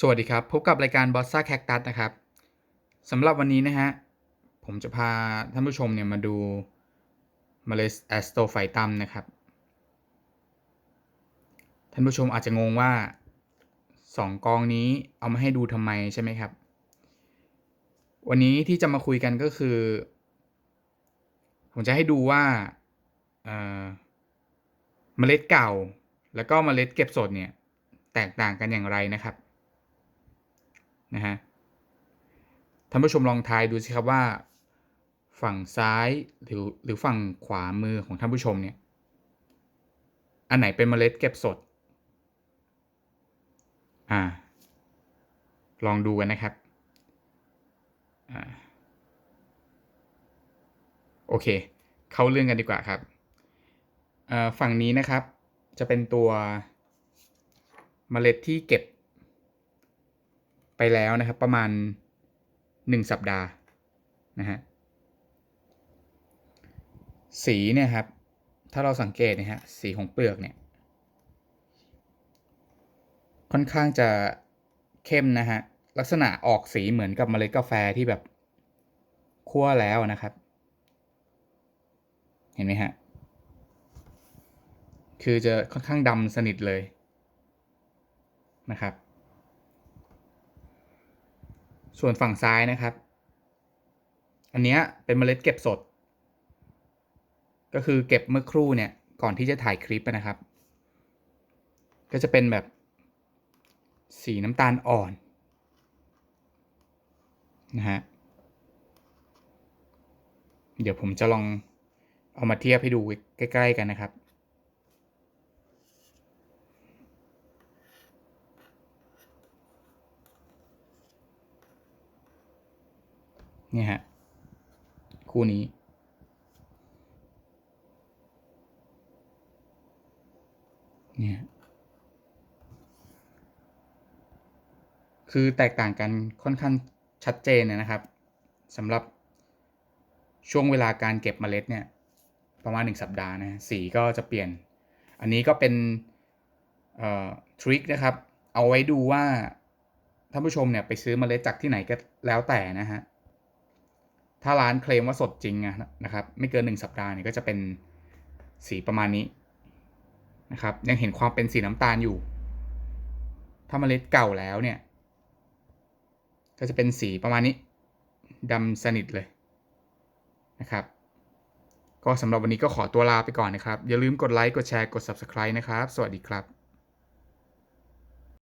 สวัสดีครับ พบกับรายการบอสซ่าแคคตัสนะครับสำหรับวันนี้นะฮะ ผมจะพาท่านผู้ชมเนี่ยมาดูเมล็ดแอสโตไฟตัมนะครับ ท่านผู้ชมอาจจะงงว่าสองกองนี้เอามาให้ดูทำไมใช่ไหมครับ วันนี้ที่จะมาคุยกันก็คือ ผมจะให้ดูว่าเมล็ดเก่า แล้วก็เมล็ดเก็บสดเนี่ย แตกต่างกันอย่างไรนะครับ นะฮะท่านผู้ชมลองทายดูสิครับว่า ฝั่งซ้ายหรือหรือฝั่งขวามือของท่านผู้ชมเนี่ยอันไหนเป็นเมล็ดเก็บสด อ่า ลองดูกันนะครับ อ่า โอเค เข้าเรื่องกันดีกว่าครับอ่อฝั่งนี้นะครับ จะเป็นตัวเมล็ดที่เก็บ ไปแล้วนะครับ ประมาณหนึ่งสัปดาห์นะฮะสีเนี่ยครับ ถ้าเราสังเกตนะฮะสีของเปลือกเนี่ยค่อนข้างจะเข้มนะฮะลักษณะออกสีเหมือนกับเมล็ดกาแฟที่แบบคั่วแล้วนะครับ เห็นไหมฮะคือจะค่อนข้างดำสนิทเลยนะครับ ส่วนฝั่งซ้ายนะครับ อันนี้เป็นเมล็ดเก็บสด ก็คือเก็บเมื่อครู่เนี่ยก่อนที่จะถ่ายคลิปนะครับ ก็จะเป็นแบบสีน้ำตาลอ่อนนะฮะเดี๋ยวผมจะลองเอามาเทียบให้ดูใกล้ ๆ กันนะครับ นี่ฮะ คู่นี้ เนี่ยคือแตกต่างกันค่อนข้างชัดเจนนะครับสำหรับช่วงเวลาการเก็บเมล็ดเนี่ยประมาณ 1 สัปดาห์นะสีก็จะเปลี่ยน อันนี้ก็เป็นทริคนะครับ เอาไว้ดูว่าท่านผู้ชมเนี่ยไปซื้อเมล็ดจากที่ไหนก็แล้วแต่นะฮะ ถ้าร้านเคลมว่าสดจริงนะครับ ไม่เกิน 1 สัปดาห์เนี่ยก็จะเป็นสีประมาณนี้นะครับ ยังเห็นความเป็นสีน้ำตาลอยู่ ถ้าเมล็ดเก่าแล้วเนี่ย ก็จะเป็นสีประมาณนี้ดำสนิทเลยนะครับ ก็สำหรับวันนี้ก็ขอตัวลาไปก่อนนะครับ อย่าลืมกดไลค์ กดแชร์ กด Subscribe นะครับ สวัสดีครับ